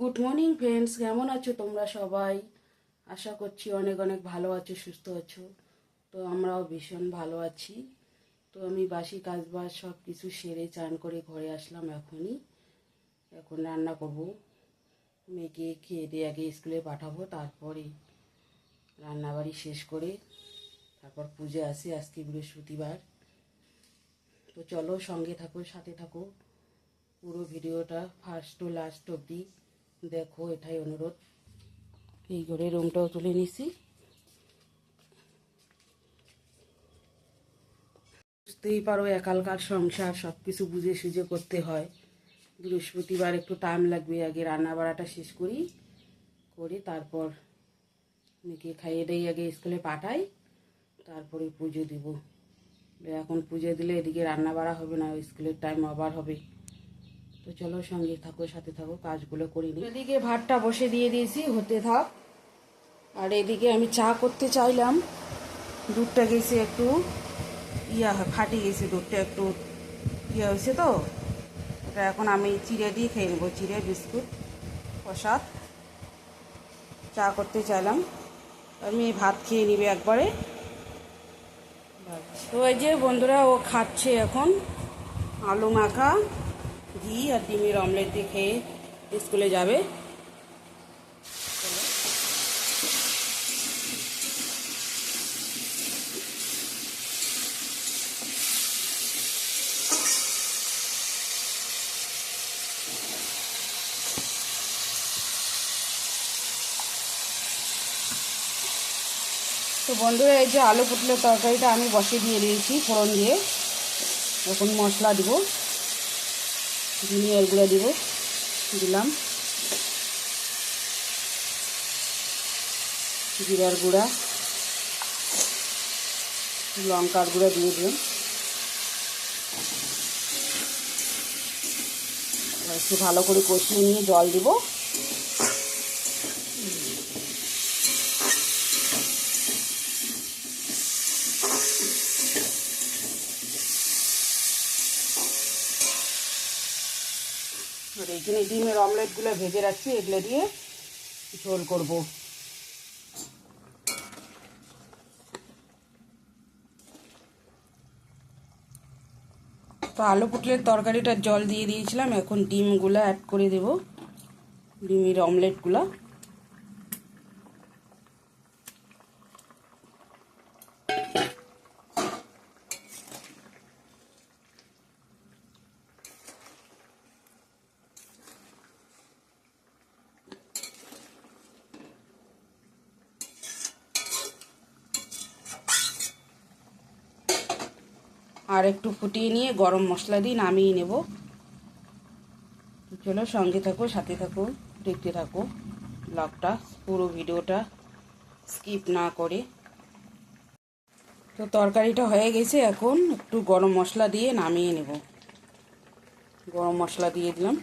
Good morning friends কেমন আছো তোমরা সবাই? আশা করছি অনেক অনেক ভালো আছো, সুস্থ আছো। তো আমরাও ভীষণ ভালো আছি। তো আমি বাসি কাজবাজ সব কিছু সেরে চান করে ঘরে আসলাম এখনই। এখন রান্না করব। মেয়েকে খেয়ে দিয়ে আগে স্কুলে পাঠাবো, তারপরে রান্নাবাড়ি শেষ করে তারপর পুজো আসে আজকে বৃহস্পতিবার। তো চলো সঙ্গে থাকো, সাথে থাকো। পুরো ভিডিওটা ফার্স্ট টু লাস্ট অবধি। দেখো, এটাই অনুরোধ। এই ঘরে রুমটাও তুলে নিছি। বুঝতেই পারো, একালকার সংসার সব কিছু বুঝে সুঝে করতে হয়। বৃহস্পতিবার একটু টাইম লাগবে, আগে রান্না বাড়াটা শেষ করি, করে তারপর মেয়েকে খাইয়ে দিয়ে আগে স্কুলে পাঠাই, তারপরে পুজো দিব। এখন পুজো দিলে এদিকে রান্না বাড়া হবে না, স্কুলের টাইম আবার হবে। তো চলো সঙ্গে থাকো, সাথে থাকো, কাজগুলো করি নি এদিকে ভাতটা বসে দিয়ে দিয়েছি, হতে থাক। আর এদিকে আমি চা করতে চাইলাম। দুধটা গেছে একটু, ইয়া, ফাটি গেছে দুধটা একটু ইয়ে হয়েছে তো। এটা এখন আমি চিড়ে দিয়ে খেয়ে নেব, চিড়ে, বিস্কুট, প্রসাদ। চা করতে চাইলাম। আমি ভাত খেয়ে নিবে একবারে। তো এই যে বন্ধুরা, ও খাচ্ছে এখন। আলু মাখা। ঘি আর ডিমের অমলেট দিয়ে খেয়ে স্কুলে যাবে। তো বন্ধুরা, এই যে আলু পুটলের তরকারিটা আমি বসে দিয়ে দিয়েছি ফোড়ন দিয়ে। এখন মশলা দিব। ধনিয়ার গুঁড়া দিব, দিলাম। জিরার গুঁড়া, লঙ্কার গুঁড়া দিয়ে দিলাম। একটু ভালো করে কষিয়ে নিয়ে জল দিব। আর এইখানে ডিমের অমলেটগুলো ভেজে রাখছি, এগুলো দিয়ে ঝোল করব। তো আলু পুটলের তরকারিটার জল দিয়ে দিয়েছিলাম, এখন ডিমগুলো অ্যাড করে দেব, ডিমের অমলেটগুলো। আর একটু ফুটিয়ে নিয়ে গরম মশলা দিয়ে নামিয়ে নেব। চলো সঙ্গে থাকো, সাথে থাকো, দেখতে থাকো। ব্লগটা, পুরো ভিডিওটা স্কিপ না করে। তো তরকারিটা হয়ে গেছে, এখন একটু গরম মশলা দিয়ে নামিয়ে নেব। গরম মশলা দিয়ে দিলাম।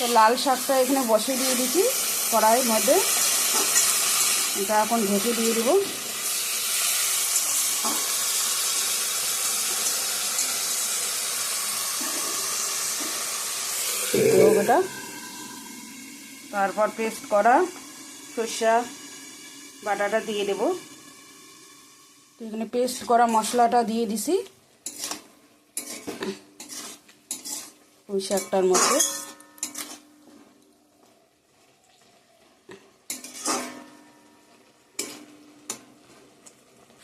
তো লাল শাকটা এখানে বসে দিয়ে দিচ্ছি কড়াইয়ের মধ্যে। এটা এখন ঢেকে দিয়ে দেবো। ওটা তারপর পেস্ট করা সর্ষা বাটাটা দিয়ে দেবো। তো এখানে পেস্ট করা মশলাটা দিয়ে দিছি। ওই শাকটার মধ্যে।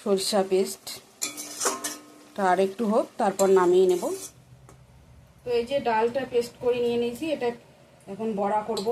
সরিষা পেস্ট। আর একটু হোক, তারপর নামিয়ে নেব। তো এই যে ডালটা পেস্ট করে নিয়ে নিয়েছি, এটা এখন বড়া করব।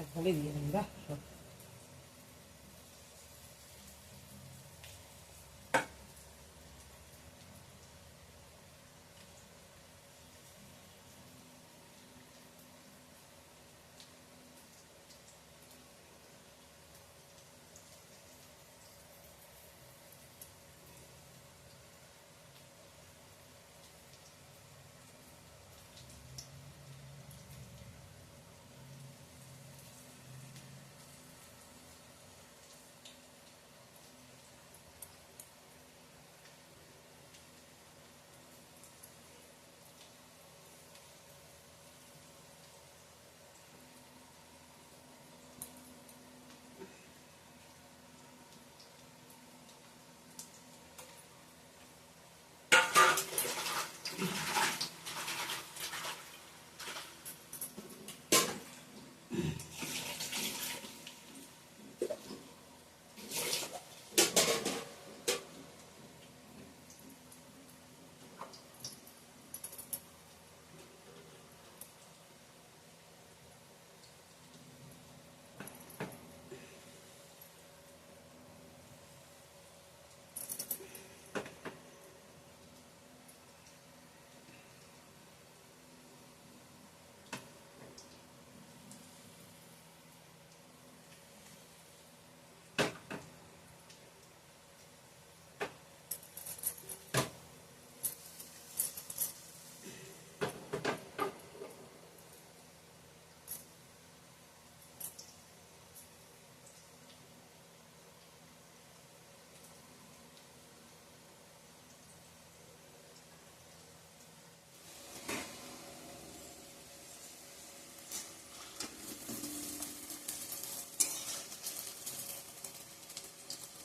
একবারে দিয়ে দিন বাহ সব।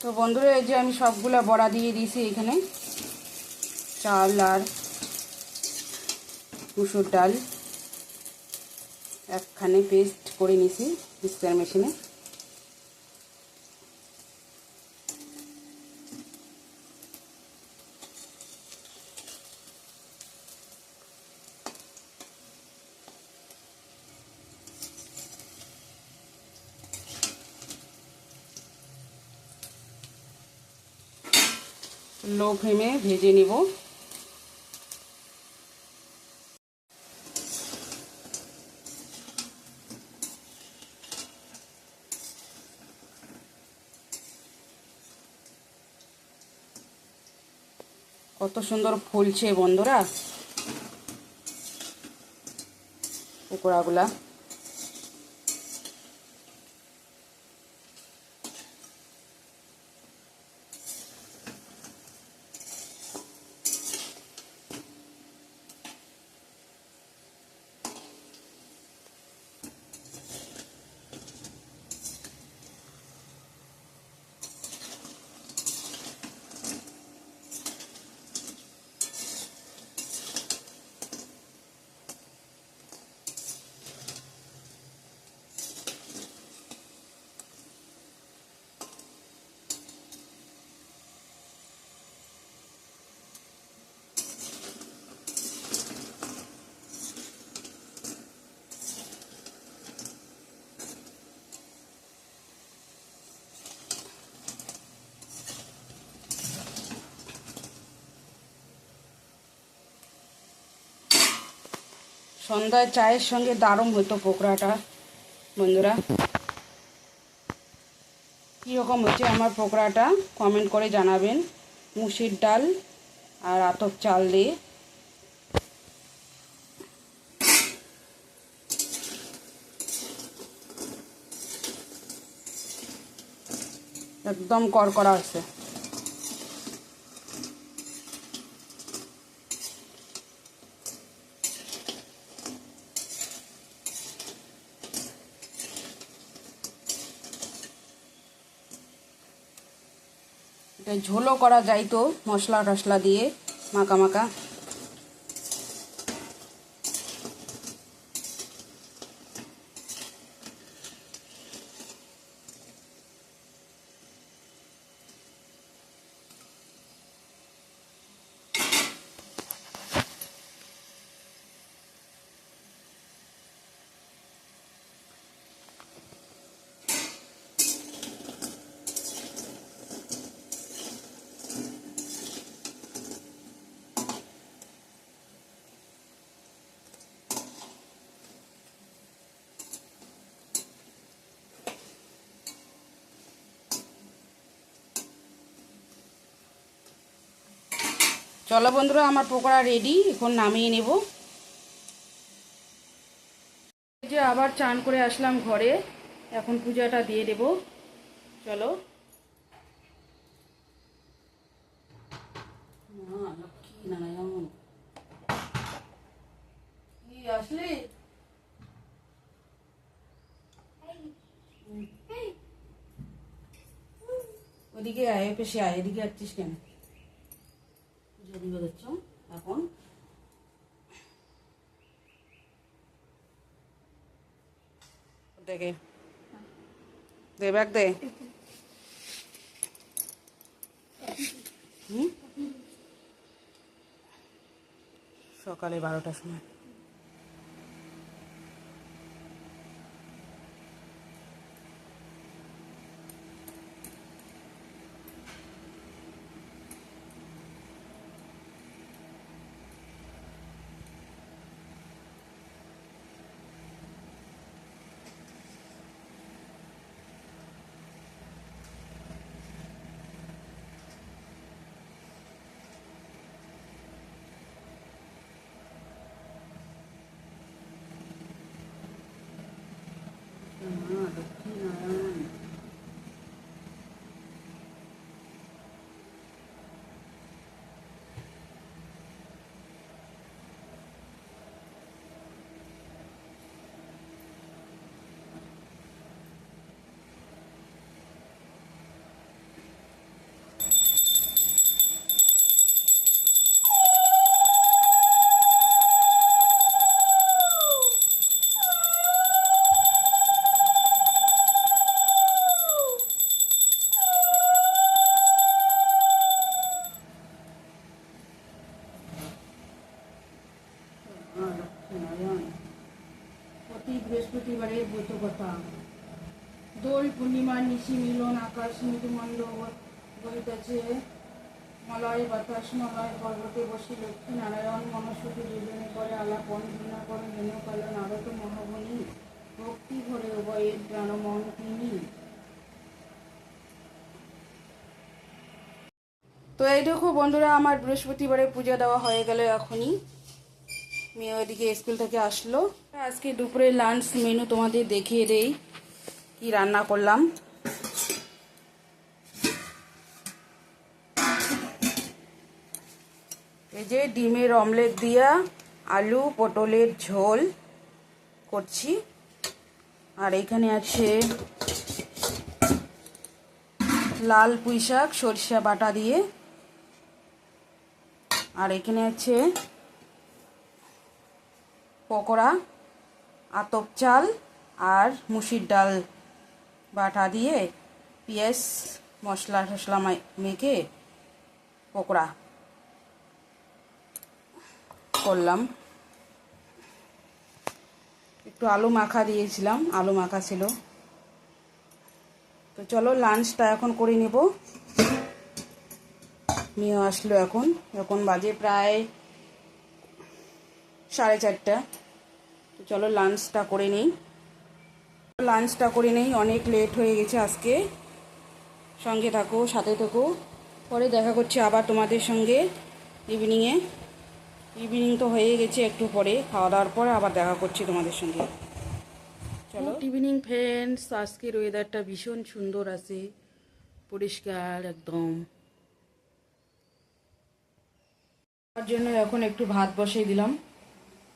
তো বন্ধুরা, এই যে আমি সবগুলো বড়া দিয়ে দিয়েছি এখানে। চাল আর মুসুর ডাল। একখানে পেস্ট করে নিছি মিক্সার মেশিনে। লো ফ্লেমে ভেজে নিব। কত সুন্দর ফুলছে বন্ধুরা। পকোড়াগুলা। সন্ধ্যায় চায়ের সঙ্গে দারুণ হতো পকোড়াটা বন্ধুরা। কীরকম হচ্ছে আমার পকোড়াটা কমেন্ট করে জানাবেন। মুসির ডাল আর আতপ চাল দিয়ে। একদম কড়কড়া আছে ঝোলও করা যাইতো মশলা টশলা দিয়ে মাখা মাখা চলো বন্ধুরা, আমার পকোড়া রেডি এখন নামিয়ে নেব। যে আবার চান করে আসলাম ঘরে, এখন পূজাটা দিয়ে দেব। চলো। কি ওদিকে আয় পেশে আয়, এদিকে আসছিস কেন? এখন। দেখে দে ব্যাগ দে? সকালে বারোটার সময় মা, লক্ষ্মী নারায়ণ। মা, লক্ষ্মী নারায়ণ। ব্রত কথা দোল পূর্ণিমার নিশি মিলন, আকাশ মৃদুমন্দ বহিতেছে। মলয়, বাতাস, মলয়, পর্বতে বসে লক্ষ্মী নারায়ণ মনস্বতী যোজনে করে আলাপন ঘৃণা করে হেন কাল নারদ মহাবনী ভক্তি ভরে উভয়ের প্রাণমন তিনি। তো এই দেখো বন্ধুরা, আমার বৃহস্পতিবারে পূজা দেওয়া হয়ে গেল এখনই। মেয়ে ওইদিকে স্কুল থেকে আসলো। আজকে দুপুরে লাঞ্চ মেনু তোমাদের দেখিয়ে দেই কি রান্না করলাম। এই যে ডিমের অমলেট দিয়া আলু, পটলের ঝোল করছি। আর এখানে আছে লাল পুঁই শাক সরিষা বাটা দিয়ে। আর এখানে আছে পকোড়া, আতপ চাল আর মুসির ডাল বাটা দিয়ে পেঁয়াজ, মশলা টশলা মা- মেখে পকোড়া করলাম। একটু আলু মাখা দিয়েছিলাম, আলু মাখা ছিল। তো চলো লাঞ্চটা এখন করে নেব। মেয়ে আসলো এখন এখন বাজে প্রায় সাড়ে চারটা। তো চলো লাঞ্চটা করে নেই। লাঞ্চটা করে নেই অনেক লেট হয়ে গেছে আজকে। সঙ্গে থাকো সাথে থাকো। পরে দেখা করছি আবার তোমাদের সঙ্গে ইভিনিংয়ে ইভিনিং তো হয়ে গেছে একটু পরে খাওয়া দাওয়ার পর আবার দেখা করছি তোমাদের সঙ্গে। চলো। ইভিনিং ফ্রেন্ডস আজকের ওয়েদারটা ভীষণ সুন্দর আছে। পরিষ্কার একদম। তার জন্য এখন একটু ভাত বসিয়ে দিলাম।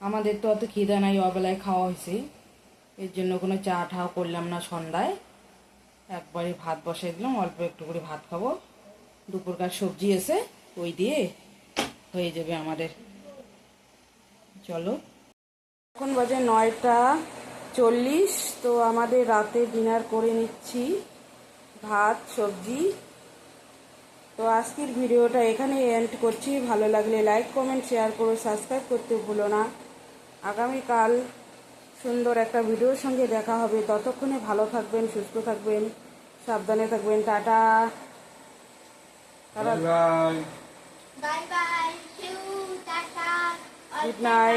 আমাদের তো অত খিদে নাই, অবেলায় খাওয়া হয়েছে। এর জন্য কোনো চা ঠাও করলাম না সন্ধ্যায়। একবারে ভাত বসাই দিলাম, অল্প একটু করে ভাত খাব। দুপুরকার সবজি এসে ওই দিয়ে হয়ে যাবে আমাদের। চলো। এখন বাজে নয়টা চল্লিশ, তো আমাদের রাতে ডিনার করে নিচ্ছি। ভাত, সবজি। তো আজকের ভিডিওটা এখানে এন্ড করছি। ভালো লাগলে লাইক কমেন্ট শেয়ার করো সাবস্ক্রাইব করতে ভুলো না। আগামীকাল সুন্দর একটা ভিডিওর সঙ্গে দেখা হবে ততক্ষণে ভালো থাকবেন সুস্থ থাকবেন সাবধানে থাকবেন টাটা গুড বাই